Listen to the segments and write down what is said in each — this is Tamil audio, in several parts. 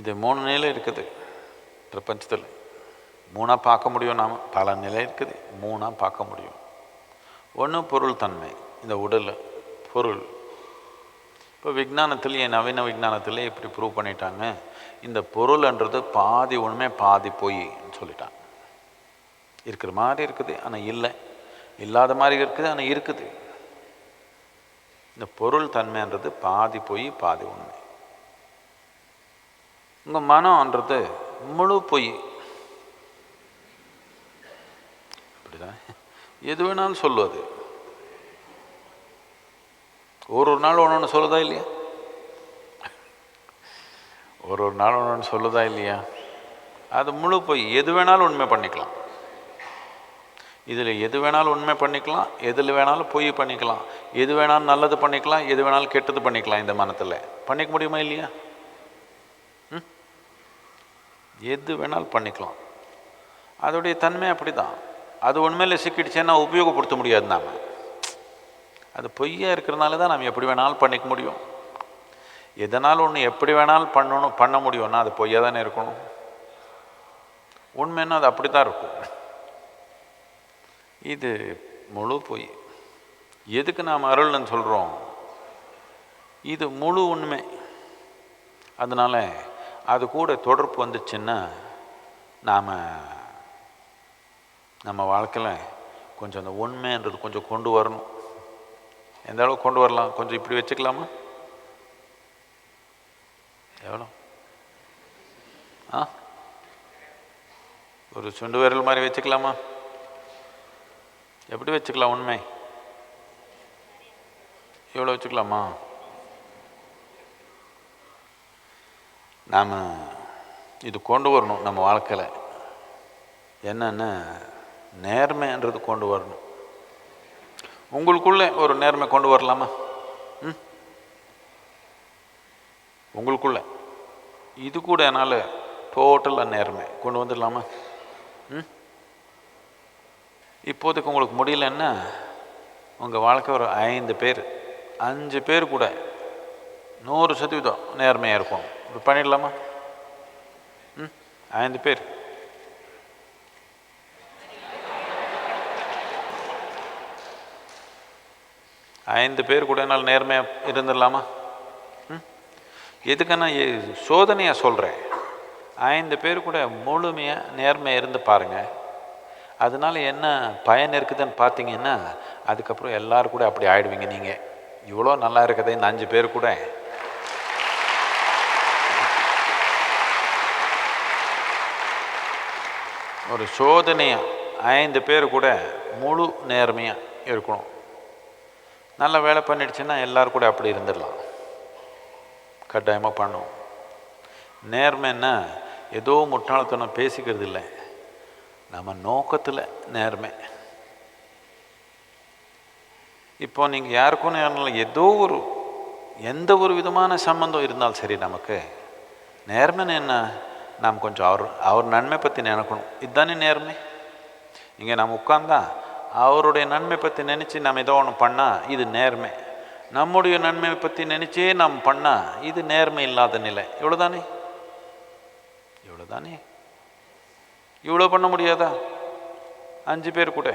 இது மூணு நிலை இருக்குது. பிரபஞ்சத்தில் மூணாக பார்க்க முடியும் நாம். பல நிலை இருக்குது. மூணாக பார்க்க முடியும். ஒன்று பொருள் தன்மை இந்த உடல் பொருள். இப்போ விஞ்ஞானத்திலேயே நவீன விஜானத்தில் இப்படி ப்ரூவ் பண்ணிட்டாங்க. இந்த பொருள்ன்றது பாதி உண்மை பாதி பொய்ன்னு சொல்லிட்டாங்க. இருக்கிற மாதிரி இருக்குது ஆனால் இல்லை. இல்லாத மாதிரி இருக்குது ஆனால் இருக்குது. இந்த பொருள் தன்மைன்றது பாதி பொய் பாதி உண்மை. உங்கள் மனம்ன்றது முழு பொய். அப்படிதான். எது வேணாலும் சொல்லுவது ஒரு ஒரு நாள் ஒன்று ஒன்று சொல்லுதா இல்லையா? ஒரு ஒரு நாள் ஒன்று ஒன்று சொல்லுதா இல்லையா? அது முழு பொய். எது வேணாலும் உண்மை பண்ணிக்கலாம். இதில் எது வேணாலும் உண்மை பண்ணிக்கலாம். எதில் வேணாலும் பொய் பண்ணிக்கலாம். எது வேணாலும் நல்லது பண்ணிக்கலாம். எது வேணாலும் கெட்டது பண்ணிக்கலாம் இந்த மனத்தில். பண்ணிக்க முடியுமா இல்லையா? எது வேணாலும் பண்ணிக்கலாம். அதோடைய தன்மை அப்படி தான் அது உண்மையில் சிக்கிடுச்சேன்னா உபயோகப்படுத்த முடியாது நாம். அது பொய்யாக இருக்கிறனால தான் நம்ம எப்படி வேணாலும் பண்ணிக்க முடியும். எதனால் ஒன்று எப்படி வேணாலும் பண்ணணும் பண்ண முடியும்னா அது பொய்யாக தானே இருக்கணும். உண்மைன்னா அது அப்படி தான் இருக்கும். இது முழு பொய். எதுக்கு நாம் அருள்னு சொல்கிறோம் இது முழு உண்மை. அதனால் அது கூட தொடர்பு வந்துச்சுன்னா நாம் நம்ம வாழ்க்கையில் கொஞ்சம் அந்த உண்மைன்றது கொஞ்சம் கொண்டு வரணும். எந்த அளவுக்கு கொண்டு வரலாம்? கொஞ்சம் இப்படி வச்சுக்கலாமா? எவ்வளோ ஆ? ஒரு சுண்டு விரல் மாதிரி வச்சுக்கலாமா? எப்படி வச்சுக்கலாம்? உண்மை எவ்வளோ வச்சுக்கலாமா? நாம் இது கொண்டு வரணும் நம்ம வாழ்க்கையில். என்னென்ன நேர்மைன்றது கொண்டு வரணும். உங்களுக்குள்ளே ஒரு நேர்மை கொண்டு வரலாமா? ம்? உங்களுக்குள்ள. இது கூட என்னால் டோட்டலாக நேர்மை. கொண்டு வந்துடலாமா? ம்? இப்போதைக்கு உங்களுக்கு முடியலன்னா உங்கள் வாழ்க்கை ஒரு ஐந்து பேர் அஞ்சு பேர் கூட நூறு சதவீதம் நேர்மையாக இருக்கும் இப்படி பண்ணிடலாமா? ம் ஐந்து பேர். ஐந்து பேர் கூட என்னால் நேர்மையாக இருந்துடலாமா? ம் எதுக்கு நான் சோதனையாக சொல்கிறேன் ஐந்து பேர் கூட முழுமையாக நேர்மையாக இருந்து பாருங்கள் அதனால என்ன பயன் இருக்குதுன்னு பார்த்தீங்கன்னா அதுக்கப்புறம் எல்லோரும் கூட அப்படி ஆயிடுவீங்க நீங்கள் இவ்வளோ நல்லா இருக்குதே இந்த அஞ்சு பேர் கூட. ஒரு சோதனையாக ஐந்து பேர் கூட முழு நேர்மையாக இருக்கணும். நல்ல வேலை பண்ணிடுச்சுன்னா எல்லோரும் கூட அப்படி இருந்துடலாம். கட்டாயமாக பண்ணும் நேர்மைன்னா ஏதோ முட்டாள்தனம் பேசிக்கிறது இல்லை நம்ம நோக்கத்தில் நேர்மை. இப்போ நீங்கள் யாருக்கும் நேரம் ஏதோ ஒரு எந்த ஒரு விதமான சம்பந்தம் இருந்தாலும் சரி நமக்கு நேர்மைன்னு என்ன? நாம் கொஞ்சம் அவர் அவர் நன்மை பற்றி நினைக்கணும். இதுதானே நேர்மை? இங்கே நம்ம உட்காந்தா அவருடைய நன்மை பற்றி நினச்சி நம்ம ஏதோ ஒன்று பண்ணால் இது நேர்மை. நம்முடைய நன்மை பற்றி நினச்சே நாம் பண்ணால் இது நேர்மை இல்லாத நிலை. இவ்வளோதானே இவ்வளோதானே இவ்வளோ பண்ண முடியாதா? அஞ்சு பேர் கூட.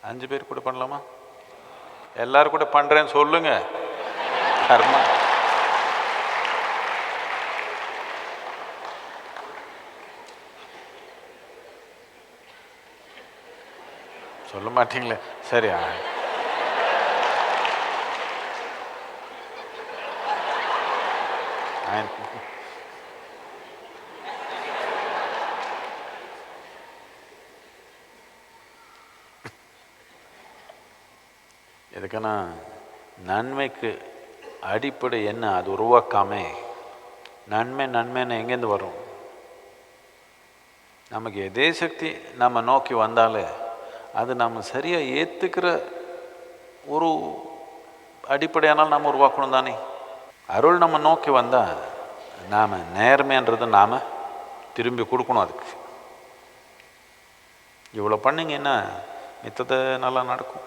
அஞ்சு பேர் கூட பண்ணலாமா? எல்லாரும் கூட பண்ணுறேன்னு சொல்லுங்க. கர்மா. சொல்ல மாட்டீங்களே. சரி எதுக்குன்னா நன்மைக்கு அடிப்படை என்ன? அது உருவாக்காம. நன்மை நன்மைன்னு எங்கேருந்து வரும்? நமக்கு எதே சக்தி நம்ம நோக்கி வந்தாலே அது நம்ம சரியாக ஏற்றுக்கிற ஒரு அடிப்படையானால் நாம் உருவாக்கணும் தானே? அருள் நம்ம நோக்கி வந்தால் நாம் நேர்மைன்றது நாம் திரும்பி கொடுக்கணும் அதுக்கு. இவ்வளோ பண்ணிங்கன்னா மித்தத்தை நல்லா நடக்கும்.